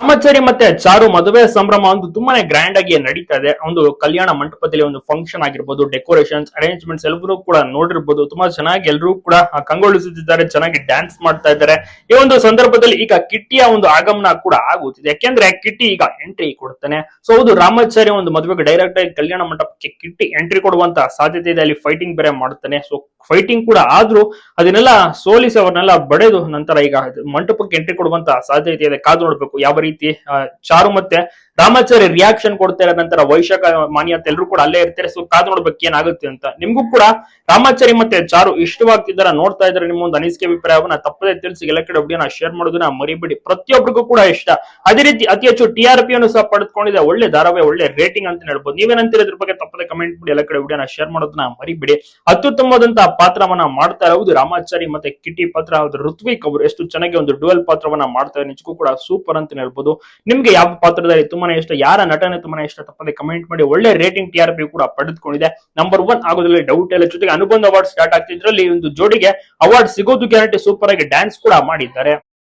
ರಾಮಾಚಾರಿ ಮತ್ತೆ ಚಾರು ಮದುವೆ ಸಂಭ್ರಮ ಒಂದು ತುಂಬಾನೇ ಗ್ರ್ಯಾಂಡ್ ಆಗಿ ನಡೀತಾ ಇದೆ. ಒಂದು ಕಲ್ಯಾಣ ಮಂಟಪದಲ್ಲಿ ಒಂದು ಫಂಕ್ಷನ್ ಆಗಿರ್ಬೋದು ಡೆಕೋರೇಷನ್ಸ್ ಅರೇಂಜ್ಮೆಂಟ್ಸ್ ಎಲ್ಲರೂ ಕೂಡ ನೋಡಿರ್ಬೋದು. ತುಂಬಾ ಚೆನ್ನಾಗಿ ಎಲ್ಲರೂ ಕೂಡ ಕಂಗೊಳಿಸುತ್ತಿದ್ದಾರೆ, ಚೆನ್ನಾಗಿ ಡ್ಯಾನ್ಸ್ ಮಾಡ್ತಾ ಇದ್ದಾರೆ. ಈ ಒಂದು ಸಂದರ್ಭದಲ್ಲಿ ಈಗ ಕಿಟ್ಟಿಯ ಒಂದು ಆಗಮನ ಕೂಡ ಆಗುತ್ತಿದೆ. ಯಾಕೆಂದ್ರೆ ಕಿಟ್ಟಿ ಈಗ ಎಂಟ್ರಿ ಕೊಡ್ತಾನೆ. ಸೊ ಹೌದು, ರಾಮಾಚಾರ್ಯ ಒಂದು ಮದುವೆಗೆ ಡೈರೆಕ್ಟ್ ಆಗಿ ಕಲ್ಯಾಣ ಮಂಟಪಕ್ಕೆ ಕಿಟ್ಟಿ ಎಂಟ್ರಿ ಕೊಡುವಂತ ಸಾಧ್ಯತೆ ಇದೆ. ಅಲ್ಲಿ ಫೈಟಿಂಗ್ ಬೇರೆ ಮಾಡ್ತಾನೆ. ಸೊ ಫೈಟಿಂಗ್ ಕೂಡ ಆದ್ರೂ ಅದನ್ನೆಲ್ಲ ಸೋಲಿಸಿ ಅವ್ರನ್ನೆಲ್ಲ ಬಡೆದು ನಂತರ ಈಗ ಮಂಟಪಕ್ಕೆ ಎಂಟ್ರಿ ಕೊಡುವಂತ ಸಾಧ್ಯತೆ ಇದೆ. ಕಾದು ನೋಡ್ಬೇಕು, ಯಾವ ರೀತಿ ಆ, ಚಾರು ಮತ್ತೆ ರಾಮಾಚಾರ್ಯ ರಿಯಾಕ್ಷನ್ ಕೊಡ್ತಾರೆ ನಂತರ ವೈಶಾಖ ಮಾನ್ಯ ಅಂತ ಎಲ್ಲರೂ ಕೂಡ ಅಲ್ಲೇ ಇರ್ತಾರೆ. ಸೊ ಕಾದು ನೋಡ್ಬೇಕು ಏನಾಗುತ್ತೆ ಅಂತ. ನಿಮ್ಗೂ ಕೂಡ ರಾಮಾಚಾರಿ ಮತ್ತೆ ಚಾರು ಇಷ್ಟವಾಗ್ತಿದ್ದಾರ ನೋಡ್ತಾ ಇದ್ರೆ ನಿಮ್ಮ ಒಂದು ಅನಿಸಿಕೆ ಅಭಿಪ್ರಾಯವನ್ನ ತಪ್ಪದೇ ತಿಳಿಸಿ ಎಲ್ಲ ಕಡೆ ವಿಡಿಯೋನ ಶೇರ್ ಮಾಡೋದನ್ನ ಮರಿಬೇಡಿ. ಪ್ರತಿಯೊಬ್ಬರಿಗೂ ಕೂಡ ಇಷ್ಟ. ಅದೇ ರೀತಿ ಅತಿ ಹೆಚ್ಚು ಟಿ ಆರ್ ಪಿ ಅನ್ನು ಸಹ ಪಡೆದುಕೊಂಡಿದೆ. ಒಳ್ಳೆ ಧಾರಾವಾಹಿ, ಒಳ್ಳೆ ರೇಟಿಂಗ್ ಅಂತ ಹೇಳ್ಬೋದು. ನೀವೇನಂತೀರ ಇದ್ರ ಬಗ್ಗೆ ತಪ್ಪದೆ ಕಮೆಂಟ್ ಮಾಡಿ ಎಲ್ಲ ಕಡೆ ವಿಡಿಯೋನ ಶೇರ್ ಮಾಡೋದನ್ನ ಮರಿಬೇಡಿ. ಅತ್ಯುತ್ತಮವಾದಂತಹ ಪಾತ್ರವನ್ನ ಮಾಡ್ತಾ ಇರೋದು ರಾಮಾಚಾರಿ ಮತ್ತೆ ಕಿಟಿ ಪಾತ್ರ. ಋತ್ವಿಕ್ ಅವರು ಎಷ್ಟು ಚೆನ್ನಾಗಿ ಒಂದು ಡುವೆಲ್ ಪಾತ್ರವನ್ನ ಮಾಡ್ತಾರೆ ನಿಜಕ್ಕೂ ಕೂಡ ಸೂಪರ್ ಅಂತ ಹೇಳ್ಬೋದು. ನಿಮ್ಗೆ ಯಾವ ಪಾತ್ರದಲ್ಲಿ ತುಂಬಾನೇ ಇಷ್ಟ, ಯಾರ ನಟನೆ ತುಂಬಾನೇ ಇಷ್ಟ ತಪ್ಪದೆ ಕಮೆಂಟ್ ಮಾಡಿ, ಒಳ್ಳೆ ರೇಟಿಂಗ್ ಟಿ ಆರ್ ಪಿ ಕೂಡ ಪಡೆದುಕೊಂಡಿದೆ. ನಂಬರ್ ಒನ್ ಆಗೋದ್ರಲ್ಲಿ ಡೌಟ್ ಇಲ್ಲ. ಜೊತೆಗೆ ಅನುಬಂಧ ಅವಾರ್ಡ್ ಸ್ಟಾರ್ಟ್ ಆಗ್ತಿದ್ರಲ್ಲಿ ಒಂದು ಜೋಡಿಗೆ ಅವಾರ್ಡ್ ಸಿಗೋದು ಗ್ಯಾರಂಟಿ ಸೂಪರ್ ಆಗಿ ಡ್ಯಾನ್ಸ್ ಕೂಡ ಮಾಡಿದ್ದಾರೆ.